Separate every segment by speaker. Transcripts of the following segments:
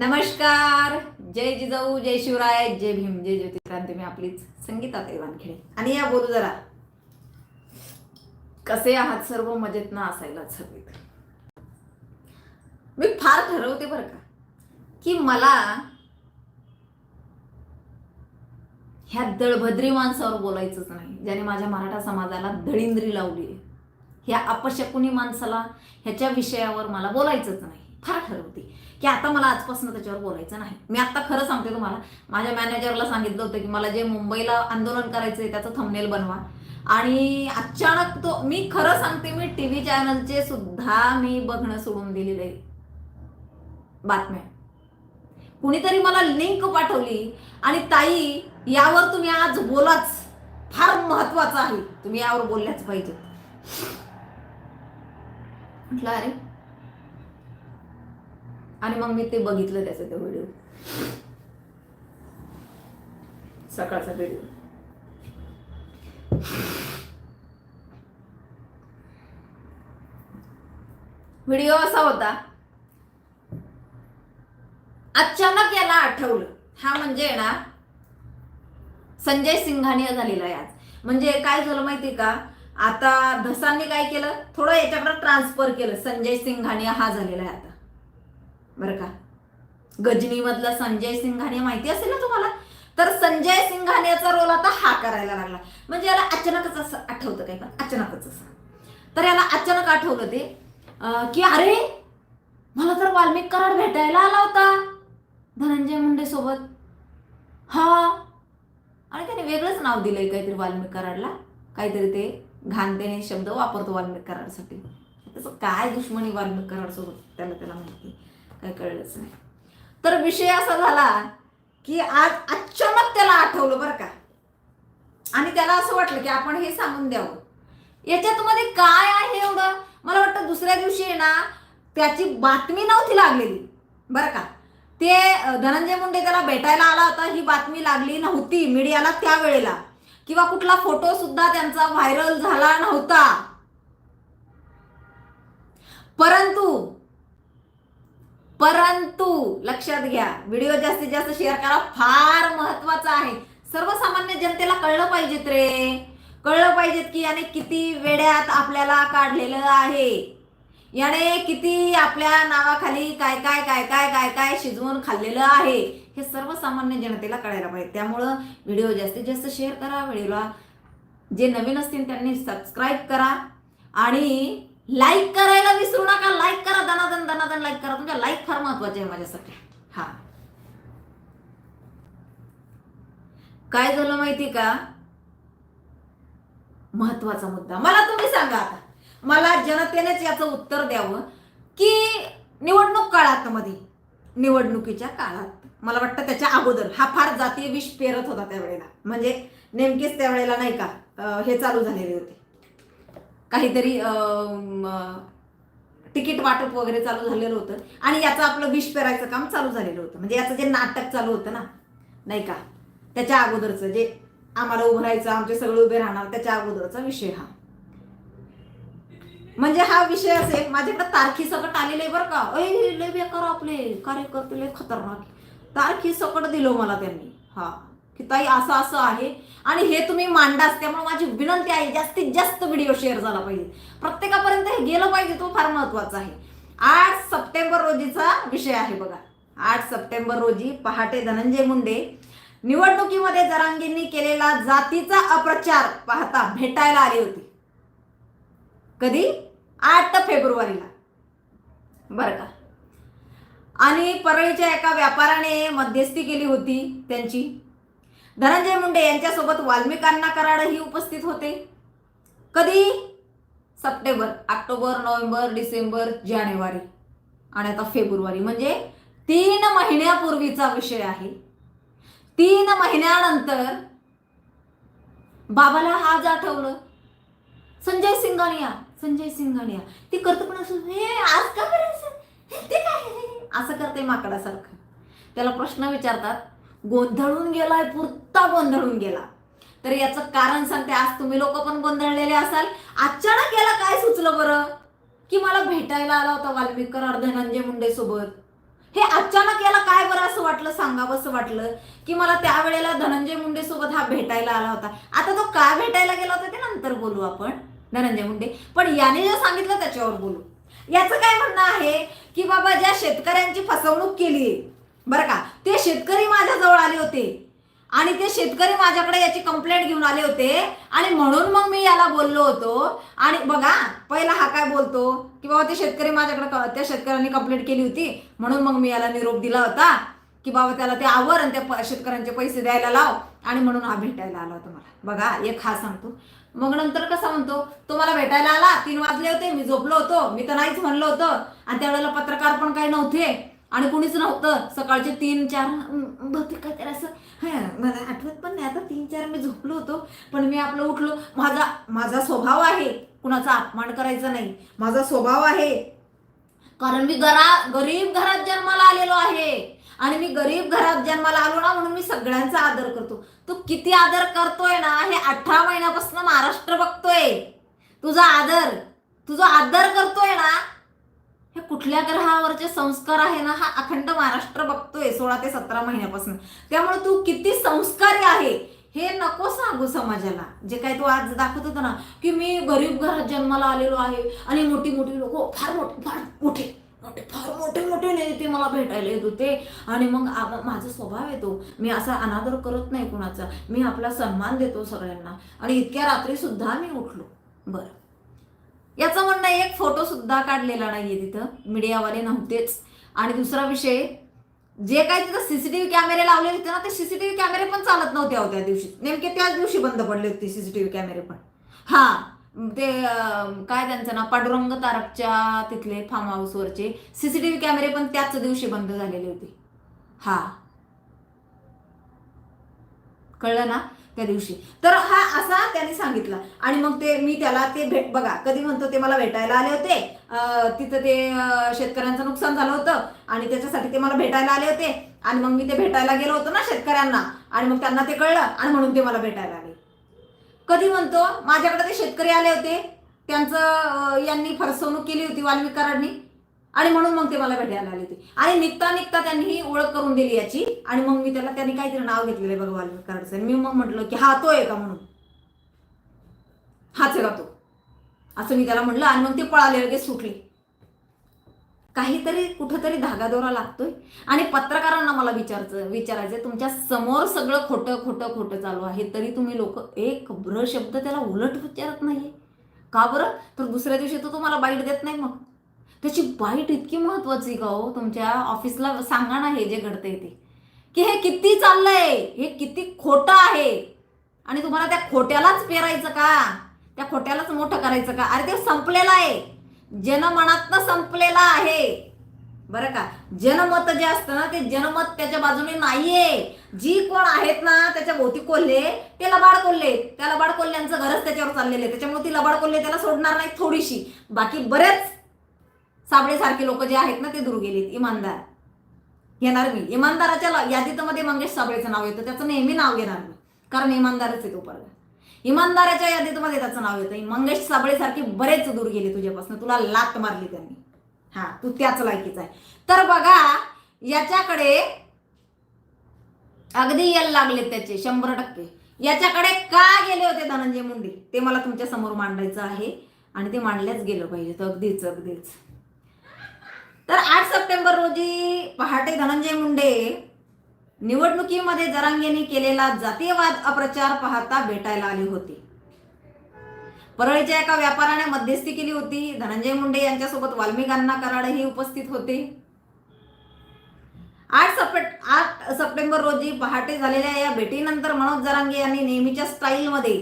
Speaker 1: नमस्कार! जय जिजाऊ जय शिवराय जय भीम जय ज्योतिक्रांती मी आपलीच संगीता वानखेडे आणि या बोलू जरा. कसे आहात सर्व? मजेत ना असायलाच हवेत. मी फार ठरवते बरं का की मला ह्या दळभद्री माणसावर बोलायचंच नाही. ज्याने माझ्या मराठा समाजाला दळिंद्री लावली आहे. ह्या अपशकुनी माणसाला ह्याच्या विषयावर मला बोलायचंच नाही. फार ठरवते. की आता मला आजपासून त्याच्यावर बोलायचं नाही. मी आता खरं सांगते तुम्हाला माझ्या मॅनेजरला सांगितलं होतं की मला जे मुंबईला आंदोलन करायचं आहे त्याचं थंबनेल बनवा. आणि अचानक तो मी खरं सांगते मी टी व्ही चॅनलचे सुद्धा मी बघणं सोडून दिलेलं आहे. बातम्या. कुणीतरी मला लिंक पाठवली आणि ताई यावर तुम्ही आज बोलाच. फार महत्वाचं आहे. तुम्ही यावर बोलल्याच पाहिजे म्हटलं अरे आणि मग मी ते बघितलं त्याचं ते व्हिडिओ सकाळचा व्हिडिओ व्हिडिओ असा होता. अचानक याला आठवलं. हा म्हणजे ना संजय सिंघानिया झालेला आहे आज. म्हणजे काय झालं माहिती का? आता धसांनी काय केलं? थोडं याच्याकडे ट्रान्सफर केलं. संजय सिंघानिया हा झालेला आहे आता. बरं का. गजनीमधला संजय सिंघानिया माहिती असेल ना तुम्हाला? तर संजय सिंघानियाचा रोल आता हा करायला लागला. म्हणजे याला अचानकच असं आठवतं काय पण. अचानकच असं. तर याला अचानक आठवलं ते की अरे मला तर वाल्मिक कराड भेटायला आला होता. धनंजय मुंडे सोबत. हा. आणि त्याने वेगळंच नाव दिलंय काहीतरी वाल्मिक कराडला. काहीतरी ते घाणतेने शब्द वापरतो वाल्मिक कराडसाठी. त्याचं काय दुश्मनी वाल्मिक कराड सोबत त्याला त्याला माहिती. काय कळलंच नाही. तर विषय असा झाला की आज अचानक त्याला आठवलं बरं का. आणि त्याला असं वाटलं की आपण हे सांगून द्यावं. याच्यात मध्ये काय आहे एवढं? मला वाटतं दुसऱ्या दिवशी आहे ना त्याची बातमी नव्हती लागलेली. बरं का? ते धनंजय मुंडे त्याला भेटायला आला होता ही बातमी लागली नव्हती मीडियाला त्यावेळेला किंवा कुठला फोटो सुद्धा त्यांचा व्हायरल झाला नव्हता. परंतु परंतु लक्षात घ्या व्हिडिओ जास्तीत जास्त शेअर करा फार महत्त्वाचा आहे. सर्वसामान्य जनतेला कळलं पाहिजेत रे. कळलं पाहिजेत की याने किती वेड्यात आपल्याला काढलेलं आहे. याने किती आपल्या नावाखाली काय काय काय काय काय काय शिजवून खाल्लेलं आहे. हे सर्वसामान्य जनतेला कळायला पाहिजे. त्यामुळं व्हिडिओ जास्तीत जास्त शेअर करा व्हिडिओला जे नवीन असतील त्यांनी सबस्क्राईब करा. आणि लाईक करायला विसरू नका. लाईक करा दनादन दनादन लाईक करा. तुमच्या लाईक फार महत्त्वाचे आहे माझ्यासाठी. हा. काय झालं माहिती का? महत्त्वाचा मुद्दा. मला तुम्ही सांगा आता. मला जनतेनेच याचं उत्तर द्यावं की निवडणूक काळात मध्ये निवडणुकीच्या काळात मला वाटतं त्याच्या अगोदर हा फार जातीय विष पेरत होता त्यावेळेला. म्हणजे नेमकीच त्यावेळेला नाही का हे चालू झालेले होते. काहीतरी तिकीट वाटप वगैरे चालू झालेलं होतं. आणि याचं आपलं विष पेरायचं काम चालू झालेलं होतं. म्हणजे याचं जे नाटक चालू होतं ना नाही का? त्याच्या अगोदरचं जे आम्हाला उभं राहायचं आमचे सगळे उभे राहणार त्याच्या अगोदरचा विषय हा. म्हणजे हा विषय असेल माझ्याकडे तारखी सकट आलेले बरं का? ऐ लय बेकार आपले कार्यकर्ते लय खतरनाक. तारखी सकट दिलो मला त्यांनी. हा. की ताई असं असं आहे. आणि हे तुम्ही मांडास त्यामुळे माझी विनंती आहे जास्तीत जास्त व्हिडिओ शेअर झाला पाहिजे. प्रत्येकापर्यंत हे गेलं पाहिजे तो फार महत्त्वाचा आहे. आठ सप्टेंबर रोजीचा विषय आहे बघा. आठ सप्टेंबर रोजी पहाटे धनंजय मुंडे निवडणुकीमध्ये जरांगींनी केलेला जातीचा अप्रचार पाहता भेटायला आले होते. कधी? आठ फेब्रुवारीला. बरं का. आणि परळीच्या एका व्यापाऱ्याने मध्यस्थी केली होती त्यांची. धनंजय मुंडे यांच्यासोबत वाल्मिकांना कराडही उपस्थित होते. कधी? सप्टेंबर ऑक्टोबर नोव्हेंबर डिसेंबर जानेवारी आणि आता फेब्रुवारी. म्हणजे तीन महिन्यापूर्वीचा विषय आहे. तीन महिन्यानंतर बाबाला आज आठवलं. संजय सिंगानिया संजय सिंगानिया. ती करतो पण असं हे आज का करायचं ते काय असं करते माकडासारखं. त्याला प्रश्न विचारतात. गोंधळून गेलाय पुरता गोंधळून गेला. तर याचं कारण सांगते आज तुम्ही लोक पण गोंधळलेले असाल. अचानक याला काय सुचलं बरं? की मला भेटायला आला होता वाल्मिक अर्धनंजय मुंडे सोबत. हे अचानक याला काय बरं असं वाटलं? सांगावं असं वाटलं. की मला त्यावेळेला धनंजय मुंडे सोबत हा भेटायला आला होता. आता तो काय भेटायला गेला होता ते नंतर बोलू आपण. धनंजय मुंडे. पण याने जे सांगितलं त्याच्यावर बोलू. याचं काय म्हणणं आहे? की बाबा ज्या शेतकऱ्यांची फसवणूक केली बरं का? ते शेतकरी माझ्याजवळ आले होते. आणि ते शेतकरी माझ्याकडे याची कंप्लेंट घेऊन आले होते. आणि म्हणून मग मी याला बोललो होतो. आणि बघा पहिला हा काय बोलतो? की बाबा ते शेतकरी माझ्याकडे त्या शेतकऱ्यांनी कंप्लेंट केली होती. म्हणून मग मी याला निरोप दिला होता. की बाबा त्याला ते आवर आणि त्या शेतकऱ्यांचे पैसे द्यायला लाव. आणि म्हणून हा भेटायला आला होता मला. बघा एक हा सांगतो. मग नंतर कसा म्हणतो? तो मला भेटायला आला. तीन वाजले होते. मी झोपलो होतो. मी तर नाहीच म्हणलं होतं. आणि त्यावेळेला पत्रकार पण काही नव्हते. आणि कुणीच नव्हतं. सकाळचे तीन चार बहुतेक काय काहीतरी असं. मला आठवत पण नाही. आता तीन चार मी झोपलो होतो. पण मी आपलं उठलो. माझा माझा स्वभाव आहे. कुणाचा अपमान करायचा नाही. माझा स्वभाव आहे. कारण मी घरा गरीब घरात जन्माला आलेलो आहे. आणि मी गरीब घरात जन्माला आलो ना म्हणून मी सगळ्यांचा आदर करतो. तू किती आदर करतोय ना हे अठरा महिन्यापासून महाराष्ट्र बघतोय. तुझा आदर तुझा आदर करतोय ना हे कुठल्या ग्रहावरचे संस्कार आहे ना हा अखंड महाराष्ट्र बघतोय सोळा ते सतरा महिन्यापासून. त्यामुळे तू किती संस्कारी आहे हे नको सांगू समाजाला. जे काय तू आज दाखवत होता ना की मी गरीब घरात जन्माला आलेलो आहे आणि मोठी मोठी लोक फार मोठे फार मोठे मोठे फार मोठे मोठे नेते मला भेटायला येत होते. आणि मग माझा स्वभाव येतो मी असा अनादर करत नाही कुणाचा. मी आपला सन्मान देतो सगळ्यांना. आणि इतक्या रात्री सुद्धा मी उठलो. बरं. याचं म्हणणं आहे, एक फोटो सुद्धा काढलेला नाहीये तिथं. मीडियावाले नव्हतेच. आणि दुसरा विषय जे काही तिथं सीसीटीव्ही कॅमेरे लावलेले होते ना ते सीसीटीव्ही कॅमेरे पण चालत नव्हते अहो त्या दिवशी. नेमके त्याच दिवशी बंद पडले होते सीसीटीव्ही कॅमेरे पण. हा ते काय त्यांचं ना पडुरंग तारकच्या तिथले फार्म हाऊसवरचे सीसीटीव्ही कॅमेरे पण त्याच दिवशी बंद झालेले होते. हा. कळलं ना? त्या दिवशी. तर हा असा त्यांनी सांगितला. आणि मग ते मी त्याला ते भेट बघा कधी म्हणतो ते मला भेटायला आले होते. तिथं ते शेतकऱ्यांचं नुकसान झालं होतं. आणि त्याच्यासाठी ते मला भेटायला आले होते. आणि मग मी ते भेटायला गेलो होतो ना शेतकऱ्यांना. आणि मग त्यांना ते कळलं आणि म्हणून ते मला भेटायला आले. कधी म्हणतो माझ्याकडे ते शेतकरी आले होते. त्यांचं यांनी फसवणूक केली होती वाल्मिक कराडनी आणि म्हणून मग ते मला भेटायला आले होते. आणि निघता निघता त्यांनी ही ओळख करून दिली याची. आणि मग मी त्याला त्यांनी काहीतरी नाव घेतलेलं आहे बघा आणि मी मग म्हटलं की हा तो आहे का म्हणून? हाच आहे का तो? असं मी त्याला म्हटलं आणि मग ते पळाले लगेच सुटले. काहीतरी कुठंतरी धागादोरा लागतोय. आणि पत्रकारांना मला विचारचं विचारायचं तुमच्यासमोर सगळं खोटं खोटं खोटं चालू आहे. तरी तुम्ही लोक एक ब्र शब्द त्याला उलट विचारत नाहीये. का बरं? तर दुसऱ्या दिवशी तो तुम्हाला बाईट देत नाही मग. त्याची बाईट इतकी महत्वाची का हो तुमच्या ऑफिसला सांगा ना हे जे घडतंय ते. की हे किती चाललंय? हे किती खोटं आहे? आणि तुम्हाला त्या खोट्यालाच पेरायचं का? त्या खोट्यालाच मोठं करायचं का? अरे ते संपलेलं आहे. जनमनातनं संपलेलं आहे. बरं का? जनमत जे असतं ना ते जनमत त्याच्या बाजूने नाहीये. जी कोण आहेत ना त्याच्या भोवती कोल्हे ते लबाड कोल्हे. त्या लबाड कोल्ह्यांचं घरच त्याच्यावर चाललेलं आहे. त्याच्यामुळे ती लबाड कोल्हे त्याला सोडणार नाही थोडीशी. बाकी बरेच साबळेसारखे लोक जे आहेत ना ते दूर गेलेत इमानदार. घेणार मी. इमानदाराच्या यादीतमध्ये मंगेश साबळेचं नाव येतं. त्याचं नेहमी नाव घेणार मी. कारण इमानदारच आहे तो पर्ग. इमानदाराच्या यादीतमध्ये त्याचं नाव येतं. मंगेश साबळेसारखे बरेच दूर गेले तुझ्यापासून. तुला लात मारली त्यांनी. हा तू त्याच लायकीचा आहे. तर बघा याच्याकडे अगदी यायला लागले त्याचे शंभर टक्के. याच्याकडे का गेले होते धनंजय मुंडे? ते मला तुमच्यासमोर मांडायचं आहे. आणि ते मांडल्याच गेलं पाहिजे. तर अगदीच अगदीच. तर आठ सप्टेंबर रोजी पहाटे धनंजय मुंडे निवडणुकीमध्ये जरांगेने केलेला जातीयवाद अप्रचार पाहता भेटायला आले होते. परळीच्या एका व्यापाऱ्याने मध्यस्थी केली होती. धनंजय मुंडे यांच्यासोबत वाल्मिकांना कराडही उपस्थित होते. आठ सप्ट आठ सप्टेंबर रोजी पहाटे झालेल्या या भेटीनंतर मनोज जरांगे यांनी नेहमीच्या स्टाईलमध्ये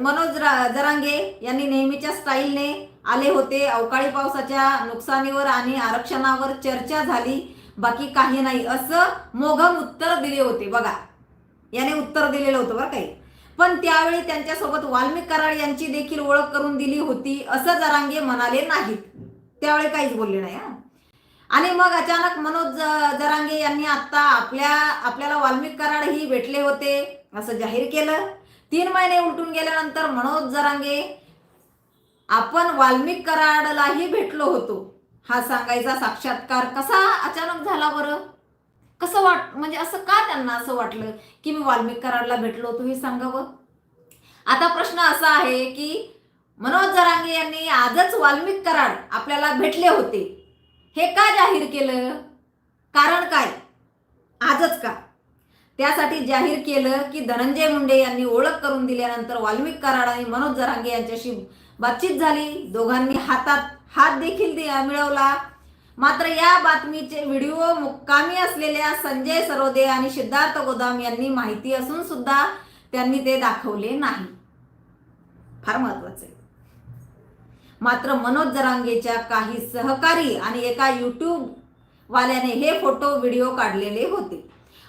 Speaker 1: मनोज जरांगे यांनी नेहमीच्या स्टाईलने आले होते. अवकाळी पावसाच्या नुकसानीवर आणि आरक्षणावर चर्चा झाली. बाकी काही नाही. असं मोघम उत्तर दिले होते बघा. याने उत्तर दिलेलं होतं बरं काही. पण त्यावेळी त्यांच्यासोबत वाल्मिक कराड यांची देखील ओळख करून दिली होती असं जरांगे म्हणाले नाहीत. त्यावेळी काहीच बोलले नाही हा. आणि मग अचानक मनोज जरांगे यांनी आता आपल्या आपल्याला वाल्मिक कराड ही भेटले होते असं जाहीर केलं. तीन महिने उलटून गेल्यानंतर मनोज जरांगे आपण वाल्मिक कराडलाही भेटलो होतो. हा सांगायचा साक्षात्कार कसा अचानक झाला बरं? कसं वाट म्हणजे असं का त्यांना असं वाटलं की मी वाल्मिक कराडला भेटलो होतो हे सांगावं? आता प्रश्न असा आहे की मनोज जरांगे यांनी आजच वाल्मिक कराड आपल्याला भेटले होते. हे का जाहीर केलं? कारण काय? आजच का? त्यासाठी जाहीर केलं की धनंजय मुंडे यांनी ओळख करून दिल्यानंतर वाल्मिक कराड आणि मनोज जरांगे यांच्याशी बातचीत झाली. दोघांनी हातात हात देखील मिळवला. मात्र या बातमीचे व्हिडिओ मुक्कामी असलेल्या संजय सरोदे आणि सिद्धार्थ गोदाम यांनी माहिती असून सुद्धा त्यांनी ते दाखवले नाही. फार महत्त्वाचे. मात्र मनोज जरांगेच्या काही सहकारी आणि एका युट्यूब वाल्याने हे फोटो व्हिडिओ काढलेले होते.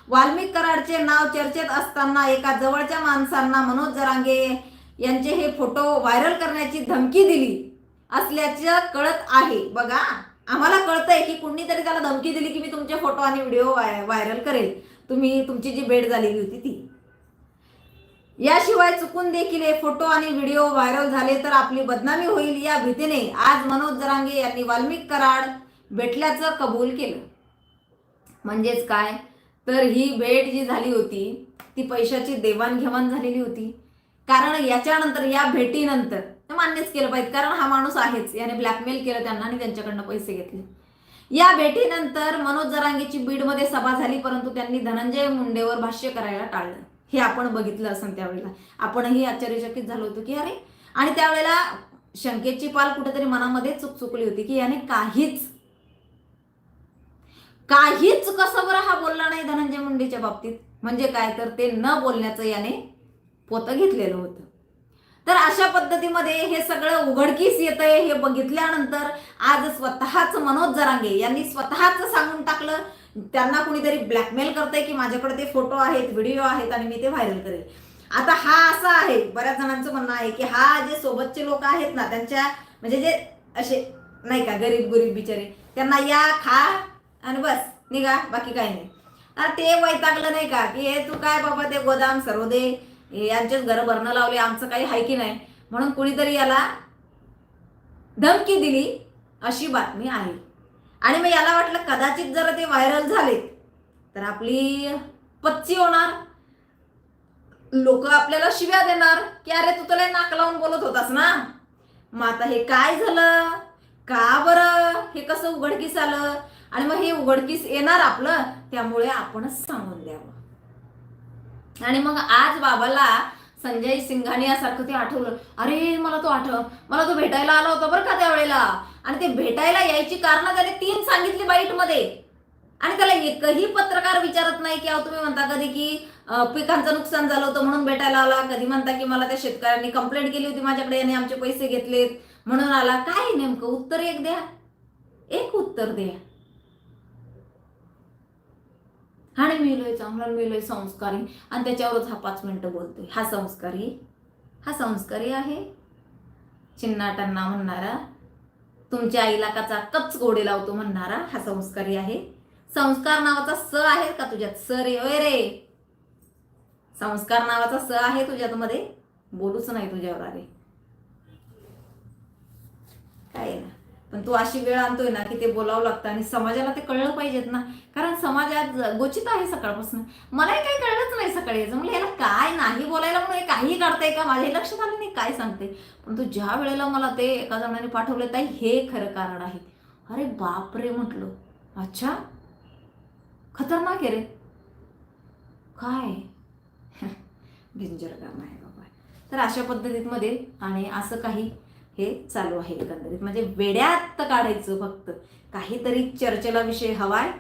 Speaker 1: वाल्मिक कराडचे नाव चर्चेत असताना एका जवळच्या माणसांना मनोज जरांगे यांचे हे फोटो व्हायरल करण्याची धमकी दिली असल्याचं कळत आहे. बघा आम्हाला कळतंय की कुणीतरी त्याला धमकी दिली की मी तुमचे फोटो आणि व्हिडिओ व्हायरल करेल. तुम्ही तुमची जी भेट झालेली होती ती. याशिवाय चुकून देखील हे फोटो आणि व्हिडिओ व्हायरल झाले तर आपली बदनामी होईल या भीतीने आज मनोज जरांगे यांनी वाल्मिक कराड भेटल्याचं कबूल केलं. म्हणजेच काय? तर ही भेट जी झाली होती ती पैशाची देवाणघेवाण झालेली होती. कारण याच्यानंतर या भेटीनंतर ते मान्यच केलं पाहिजे. कारण हा माणूस आहेच. याने ब्लॅकमेल केलं त्यांना आणि त्यांच्याकडनं पैसे घेतले. या भेटीनंतर मनोज जरांगेची बीडमध्ये सभा झाली परंतु त्यांनी धनंजय मुंडेवर भाष्य करायला टाळलं. हे आपण बघितलं असं त्यावेळेला. आपणही आश्चर्यचकित झालो होतो की अरे! आणि त्यावेळेला शंकेची पाल कुठेतरी मनामध्ये चूक चुकली होती की याने काहीच काहीच कसं बरं हा बोलला नाही धनंजय मुंडेच्या बाबतीत? म्हणजे काय? तर ते न बोलण्याचं याने पोतं घेतलेलं होतं. तर अशा पद्धतीमध्ये हे सगळं उघडकीस येतंय हे बघितल्यानंतर आज स्वतःच मनोज जरांगे यांनी स्वतःच सांगून टाकलं. त्यांना कुणीतरी ब्लॅकमेल करतंय की माझ्याकडे ते फोटो आहेत व्हिडिओ आहेत आणि मी ते व्हायरल करेल. आता हा असा आहे बऱ्याच जणांचं म्हणणं आहे की हा जे सोबतचे लोक आहेत ना त्यांच्या म्हणजे जे असे नाही का गरीब गरीब बिचारे त्यांना या खा आणि बस निघा बाकी काही नाही. ते वैतागलं नाही का की हे तू काय बाबा ते गोदाम सर्वदे यांचेच घरं भरणं लावले आमचं काही हाय की नाही? म्हणून कुणीतरी याला धमकी दिली अशी बातमी आहे. आणि मग याला वाटलं कदाचित जर ते व्हायरल झाले तर आपली पच्ची होणार. लोक आपल्याला शिव्या देणार की अरे तू तुला नाक लावून बोलत होतास ना? मग आता हे काय झालं? का बरं? हे कसं उघडकीस आलं? आणि मग हे उघडकीस येणार आपलं? त्यामुळे आपणच सांगून द्यावं. आणि मग आज बाबाला संजय सिंघाने यासारखं ते आठवलं. अरे मला तो आठव मला तो भेटायला आला होता बरं का त्यावेळेला. आणि ते भेटायला यायची कारणं त्याने तीन सांगितली बाईटमध्ये. आणि त्याला एकही पत्रकार विचारत नाही की अहो तुम्ही म्हणता कधी की पिकांचं नुकसान झालं होतं म्हणून भेटायला आला? कधी म्हणता की मला त्या शेतकऱ्यांनी कंप्लेंट केली होती माझ्याकडे याने आमचे पैसे घेतलेत म्हणून आला? काय नेमकं? उत्तर एक द्या. एक उत्तर द्या. हाणे मिळलोय चांगला मिळलोय संस्कारी. आणि त्याच्यावरच हा पाच मिनटं बोलतोय. हा संस्कारी. हा संस्कारी आहे. चिन्नाटांना म्हणणारा. तुमच्या आईला काचा कच गोडे लावतो म्हणणारा हा संस्कारी आहे. संस्कार नावाचा स आहे का तुझ्यात? स रे ओय रे. संस्कार नावाचा स आहे तुझ्यात मध्ये बोलूच नाही तुझ्यावर अरे काय ना? पण तू अशी वेळ आणतोय ना की ते बोलावं लागतं आणि समाजाला ते कळलं पाहिजेत ना. कारण समाजात गोचित आहे सकाळपासून. मलाही काही कळलंच नाही सकाळी. याचं म्हणजे याला काय नाही बोलायला म्हणून काही काहीही काढताय का? माझ्या लक्षात आलं नाही काय सांगते पण तू ज्या वेळेला मला ते एका जणाने पाठवलं ताई हे खरं कारण आहे. अरे बापरे म्हटलं. अच्छा? खतरनाक आहे रे. काय? डेंजर काम आहे बाबा. तर अशा पद्धतीमध्ये आणि असं काही हे चालू आहे एकंदरीत. म्हणजे वेड्यात काढायचं फक्त. काहीतरी चर्चेला विषय हवाय.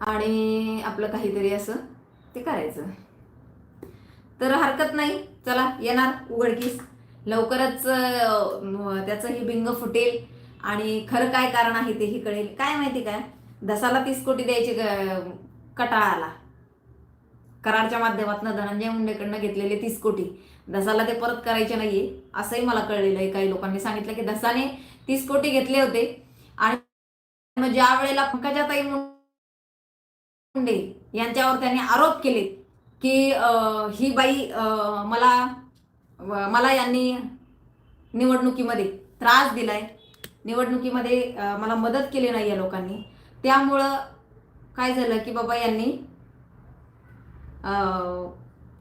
Speaker 1: आणि आपलं काहीतरी असं ते करायचं. तर हरकत नाही. चला येणार उघडकीस. लवकरच त्याचंही त्याचं ही बिंग फुटेल. आणि खरं काय कारण आहे तेही कळेल. काय माहिती काय? दसाला तीस कोटी द्यायची कटाळा आला करारच्या माध्यमातून धनंजय मुंडेकडनं घेतलेले तीस कोटी. दसाला ते परत करायचे नाहीये असंही मला कळलेलं आहे काही लोकांनी सांगितलं की दसाने तीस कोटी घेतले होते. आणि मग ज्या वेळेला पंकजाताई मुंडे यांच्यावर त्यांनी आरोप केले की ही बाई मला मला यांनी निवडणुकीमध्ये त्रास दिलाय निवडणुकीमध्ये मला मदत केली नाही या लोकांनी. त्यामुळं काय झालं की बाबा यांनी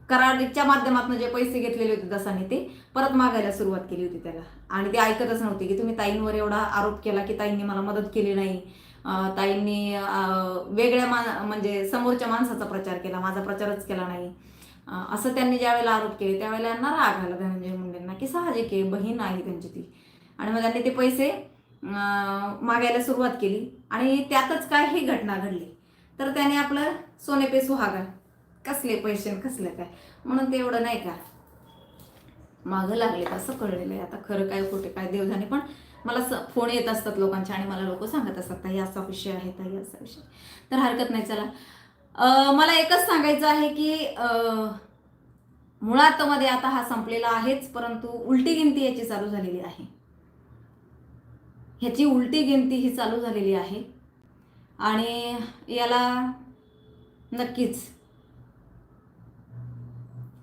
Speaker 1: कराडच्या माध्यमातून जे पैसे घेतलेले होते दसाने ते परत मागायला सुरुवात केली होती त्याला. आणि ते ऐकतच नव्हते की तुम्ही ताईंवर एवढा आरोप केला की ताईंनी मला मदत केली नाही. ताईंनी वेगळ्या मा म्हणजे समोरच्या माणसाचा प्रचार केला माझा प्रचारच केला नाही. असं त्यांनी ज्यावेळेला आरोप केले त्यावेळेला यांना राग आला धनंजय मुंडेंना की साहजिक आहे बहीण आहे त्यांची ती. आणि मग त्यांनी ते पैसे मागायला सुरुवात केली. आणि त्यातच काय ही घटना घडली. तर त्याने आपलं सोने पे सुहागा कसले पैसे कसले काय? म्हणून ते एवढं नाही का? मागं लागले असं कळलेलं आहे. आता खरं काय कुठे काय देवधाने पण मला स फोन येत असतात लोकांचे आणि मला लोक सांगत असतात ताई असा विषय आहे ताई असा विषय तर हरकत नाही चला. मला एकच सांगायचं आहे की मुळात मध्ये आता हा संपलेला आहेच परंतु उलटी गिनती याची चालू झालेली आहे. ह्याची उलटी गिनती ही चालू झालेली आहे. आणि याला नक्कीच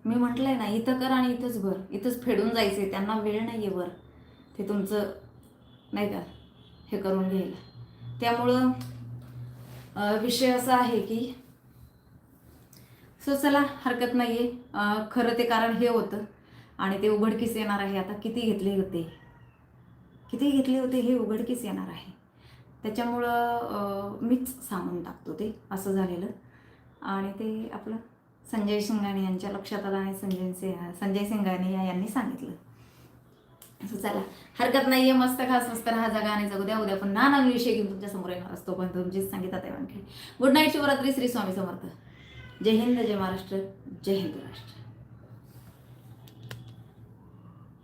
Speaker 1: मी म्हटलंय ना इथं कर आणि इथंच भर. इथंच फेडून जायचे त्यांना वेळ नाही आहे वर ते तुमचं नाही का हे करून घ्यायला. त्यामुळं विषय असा आहे की सो चला हरकत नाही आहे खरं ते कारण हे होतं. आणि ते उघडकीस येणार आहे. आता किती घेतले होते? किती घेतले होते हे उघडकीस येणार आहे. त्याच्यामुळं मीच सांगून टाकतो ते. असं झालेलं. आणि ते आपलं संजय शिंगाणे यांच्या लक्षात आलं आणि संजय सिंह संजय सिंगाणे यांनी सांगितलं. असं चला. हरकत नाहीये मस्त खास मस्त राहा जगा आणि जगू द्या. उद्या पण नाना विषय घेऊन तुमच्यासमोर येणार असतो. पण तुमचीच सांगितलं आहे गुड नाईट शिवरात्री श्री स्वामी समर्थ. जय हिंद जय महाराष्ट्र जय हिंद राष्ट्र.